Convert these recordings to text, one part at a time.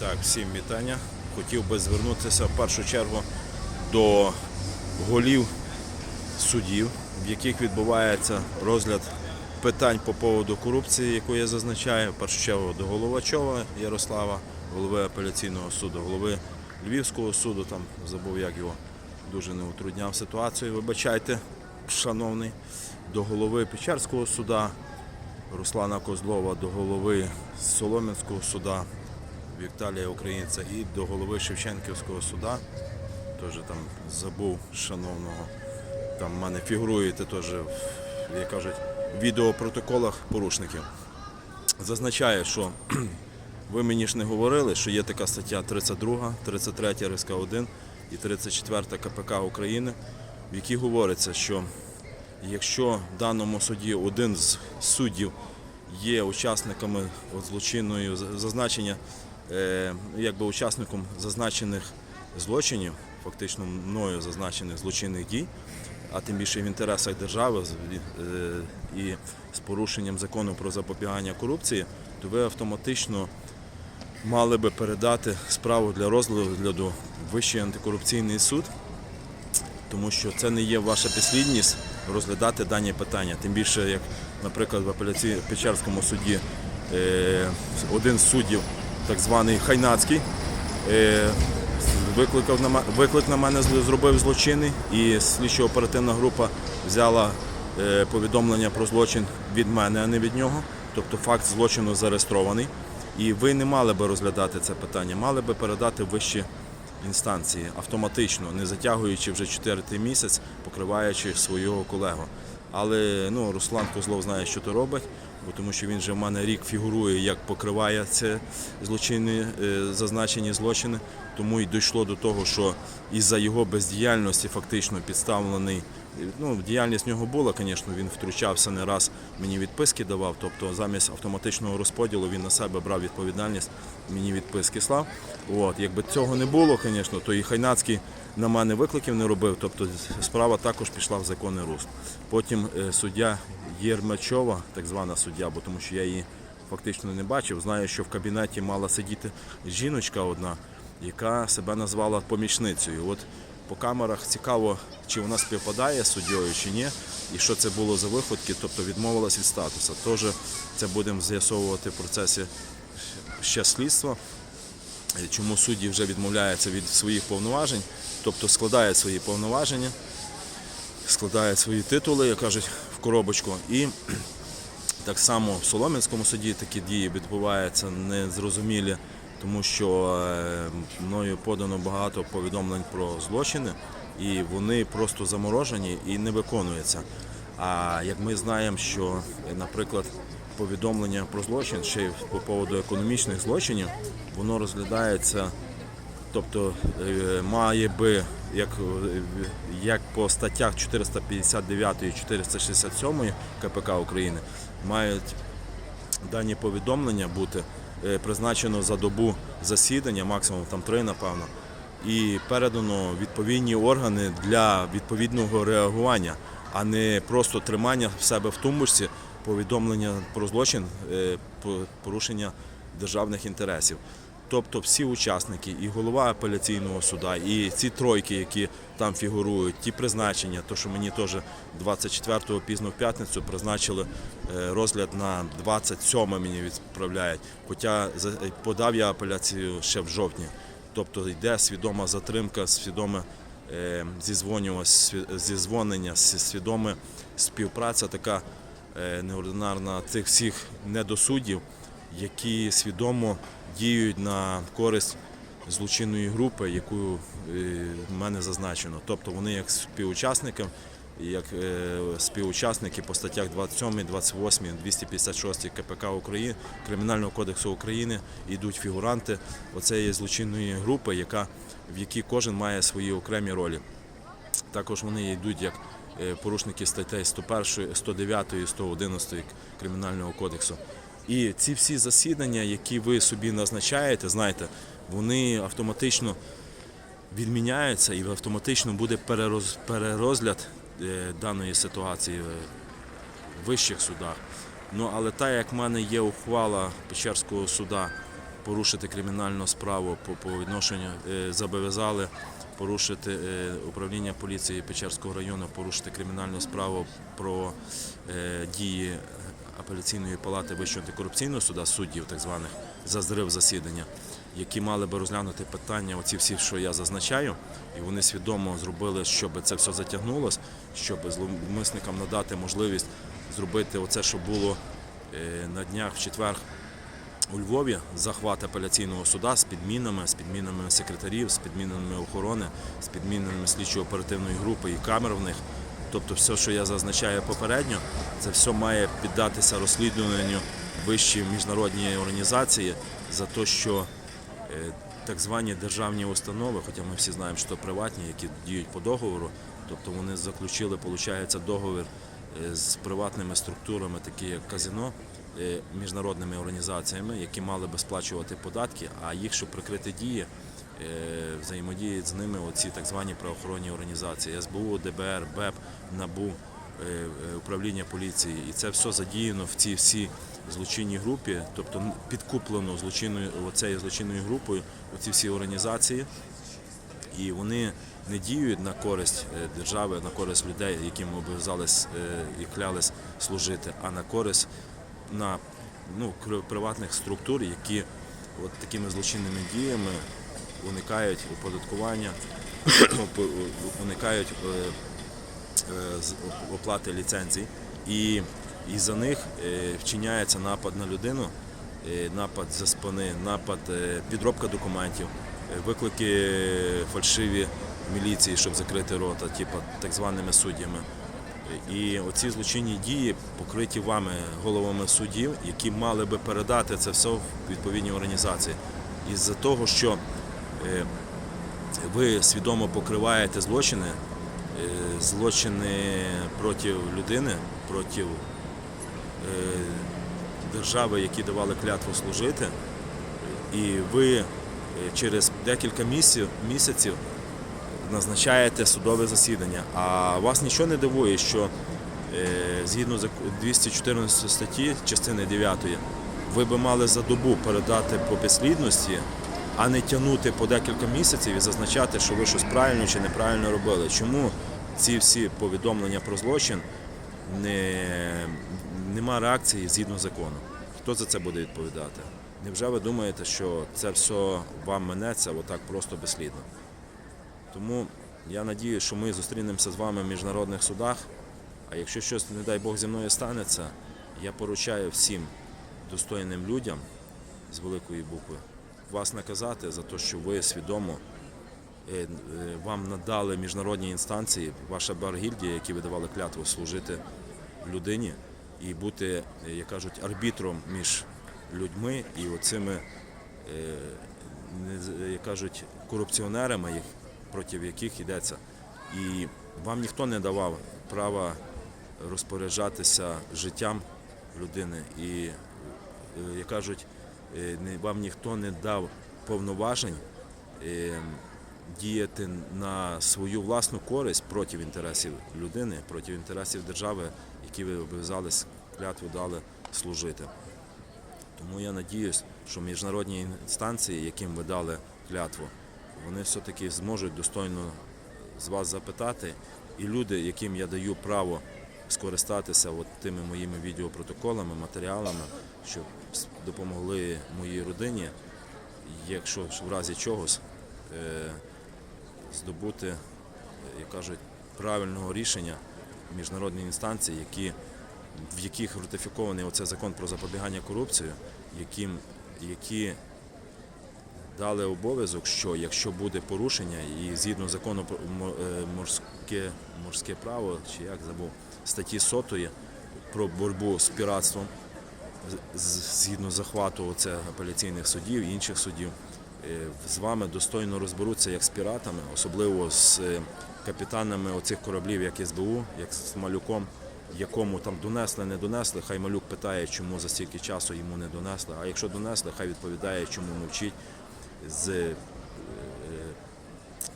Так, всім вітання. Хотів би звернутися в першу чергу до голів судів, в яких відбувається розгляд питань по поводу корупції, яку я зазначаю. В першу чергу до Головачова Ярослава, голови апеляційного суду, голови Львівського суду, там забув, як його дуже не утрудняв ситуацію. Вибачайте, шановний, до голови Печерського суда, Руслана Козлова, до голови Солом'янського суда, Віталія Українця і до голови Шевченківського суда. Теж там забув шановного. Там в мене фігуруєте теж, як кажуть, в відеопротоколах порушників. Зазначаю, що ви мені ж не говорили, що є така стаття 32, 33 РСК 1 і 34 КПК України, в якій говориться, що якщо в даному суді один з суддів є учасниками злочинної зазначення, якби учасником зазначених злочинів, фактично мною зазначених злочинних дій, а тим більше в інтересах держави е, і з порушенням закону про запобігання корупції, то ви автоматично мали би передати справу для розгляду Вищий антикорупційний суд, тому що це не є ваша підслідність розглядати дані питання. Тим більше, як, наприклад, в апеляції Печерському суді е, один з суддів, так званий Хайнацький, е, викликав на виклик на мене зробив злочинний, і слідчо-оперативна група взяла е, повідомлення про злочин від мене, а не від нього. Тобто факт злочину зареєстрований. І ви не мали би розглядати це питання, мали би передати вищі інстанції автоматично, не затягуючи вже четвертий місяць, покриваючи свого колегу. Але ну, Руслан Козлов знає, що то робить, бо тому що він вже в мене рік фігурує, як покриває це злочинні е, зазначені злочини. Тому й дійшло до того, що із-за його бездіяльності фактично підставлений. Ну, діяльність в нього була, звісно, він втручався не раз, мені відписки давав. Тобто замість автоматичного розподілу він на себе брав відповідальність, мені відписки слав. От, якби цього не було, звісно, то і Хайнацький на мене викликів не робив. Тобто справа також пішла в законний русло. Потім е, суддя Єрмачова, так звана суддя, бо тому що я її фактично не бачив. Знаю, що в кабінеті мала сидіти жіночка одна, яка себе назвала помічницею. От по камерах цікаво, чи вона співпадає з суддєю, чи ні, і що це було за виходки, тобто відмовилась від статусу. Теж це будемо з'ясовувати в процесі ще слідства. Чому судді вже відмовляються від своїх повноважень, тобто складають свої повноваження, складають свої титули, як кажуть, в коробочку. І так само в Солом'янському суді такі дії відбуваються незрозумілі, тому що е, мною подано багато повідомлень про злочини, і вони просто заморожені і не виконуються. А як ми знаємо, що, наприклад, повідомлення про злочин ще й по поводу економічних злочинів, воно розглядається Тобто е, має би, як, як по статтях 459 і 467 КПК України, мають дані повідомлення бути призначено за добу засідання, максимум там три, напевно, і передано відповідні органи для відповідного реагування, а не просто тримання в себе в тумбочці повідомлення про злочин, е, порушення державних інтересів. Тобто всі учасники, і голова апеляційного суда, і ці тройки, які там фігурують, ті призначення, то що мені теж 24-го пізно в п'ятницю призначили е, розгляд на 27 мені відправляють. Хоча подав я апеляцію ще в жовтні. Тобто йде свідома затримка, свідоме е, зізвонення, сві- свідоме співпраця така е, неординарна цих всіх недосуддів, які свідомо діють на користь злочинної групи, яку е, в мене зазначено. Тобто вони як співучасники, як е, співучасники по статтях 27, 28, 256 КПК України, Кримінального кодексу України йдуть фігуранти оцеї злочинної групи, яка, в якій кожен має свої окремі ролі. Також вони йдуть як е, порушники статей 101, 109 і 111 Кримінального кодексу. І ці всі засідання, які ви собі назначаєте, знаєте, вони автоматично відміняються і автоматично буде перероз, перерозгляд е, даної ситуації в вищих судах. Ну але так як в мене є ухвала Печерського суда порушити кримінальну справу по, по відношенню, е, зобов'язали порушити е, управління поліції Печерського району, порушити кримінальну справу про дії апеляційної палати Вищого антикорупційного суда суддів, так званих за зрив засідання, які мали би розглянути питання, оці всі, що я зазначаю, і вони свідомо зробили, щоб це все затягнулося, щоб зловмисникам надати можливість зробити оце, що було е, на днях в четвер у Львові захват апеляційного суда з підмінами, з підмінами секретарів, з підмінами охорони, з підмінами слідчо-оперативної групи і камер в них. Тобто, все, що я зазначаю попередньо, це все має піддатися розслідуванню вищі міжнародні організації за те, що е, так звані державні установи, хоча ми всі знаємо, що приватні, які діють по договору, тобто вони заключили, виходить, договір е, з приватними структурами, такі як казино, е, міжнародними організаціями, які мали би сплачувати податки, а їх, щоб прикрити дії, взаємодіють з ними оці так звані правоохоронні організації СБУ, ДБР, БЕП, НАБУ, е, е, управління поліції. І це все задіяно в цій всій злочинній групі, тобто підкуплено злочинною оцею злочинною групою оці всі організації і вони не діють на користь е, держави, на користь людей, яким обов'язались е, і клялись служити, а на користь на ну, приватних структур, які от такими злочинними діями уникають оподаткування, уникають е, е, оплати ліцензій, і, і за них е, вчиняється напад на людину, напад за спини, напад, підробка документів, виклики фальшиві міліції, щоб закрити рота, типу так званими суддями. І оці злочинні дії покриті вами головами суддів, які мали би передати це все в відповідні організації. Із-за того, що ви свідомо покриваєте злочини, е, злочини проти людини, проти е, держави, які давали клятву служити, і ви е, через декілька місяців, місяців назначаєте судове засідання. А вас нічого не дивує, що е, згідно зак- 214 статті, частини 9, ви би мали за добу передати по підслідності, а не тягнути по декілька місяців і зазначати, що ви щось правильно чи неправильно робили. Чому ці всі повідомлення про злочин не, нема реакції згідно закону? Хто за це буде відповідати? Невже ви думаєте, що це все вам минеться отак просто безслідно? Тому я надію, що ми зустрінемося з вами в міжнародних судах. А якщо щось, не дай Бог, зі мною станеться, я поручаю всім достойним людям з великої букви вас наказати за те, що ви свідомо е, е, вам надали міжнародні інстанції, ваша баргільдія, які видавали клятву служити людині і бути, е, як кажуть, арбітром між людьми і оцими як кажуть, корупціонерами, проти яких йдеться. І вам ніхто не давав права розпоряджатися життям людини. І, як кажуть, вам ніхто не дав повноважень е, діяти на свою власну користь проти інтересів людини, проти інтересів держави, які ви обов'язались клятву дали служити. Тому я надіюсь, що міжнародні інстанції, яким ви дали клятву, вони все-таки зможуть достойно з вас запитати. І люди, яким я даю право скористатися от тими моїми відеопротоколами, матеріалами, щоб допомогли моїй родині, якщо в разі чогось, е, здобути, е, як кажуть, правильного рішення міжнародні інстанції, які в яких ратифікований оцей закон про запобігання корупції, яким, які дали обов'язок, що якщо буде порушення, і згідно закону про е, морське, морське право, чи як забув, статті сотої про боротьбу з піратством, згідно захвату оце апеляційних судів і інших судів, е, з вами достойно розберуться як з піратами, особливо з е, капітанами оцих кораблів, як СБУ, як з Малюком, якому там донесли, не донесли. Хай Малюк питає, чому за стільки часу йому не донесли. А якщо донесли, хай відповідає, чому мовчить. З е,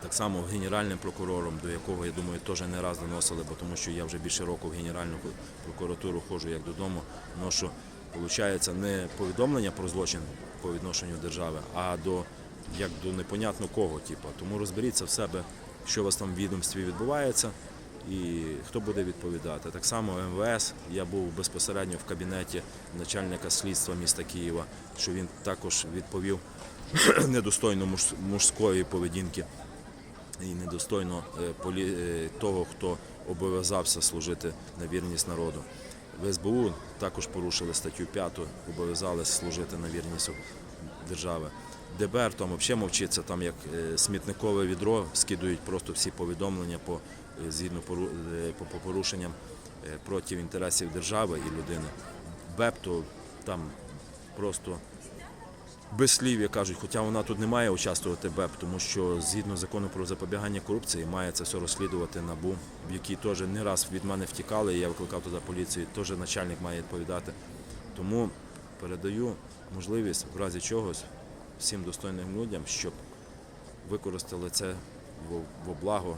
так само генеральним прокурором, до якого я думаю теж не раз доносили, бо тому що я вже більше року в Генеральну прокуратуру ходжу як додому. Ношу, виходить, не повідомлення про злочин по відношенню держави, а до як до непонятно кого. Типу. Тому розберіться в себе, що у вас там в відомстві відбувається і хто буде відповідати. Так само МВС. Я був безпосередньо в кабінеті начальника слідства міста Києва, що він також відповів недостойно муж- мужської поведінки і недостойно е, полі- е, того, хто обов'язався служити на вірність народу. В СБУ також порушили статтю 5, обов'язалися служити на вірність держави. ДБР там взагалі мовчиться, там як е, смітникове відро скидують просто всі повідомлення по, е, згідно е, по, по порушенням проти інтересів держави і людини. БЕП то там просто без слів, як кажуть, хоча вона тут не має участвувати БЕП, тому що згідно закону про запобігання корупції має це все розслідувати НАБУ, в якій теж не раз від мене втікали, і я викликав туди поліцію, теж начальник має відповідати. Тому передаю можливість в разі чогось всім достойним людям, щоб використали це во благо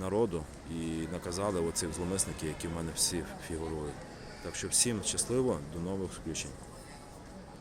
народу і наказали оцих зломисників, які в мене всі фігурують. Так що всім щасливо, до нових включень.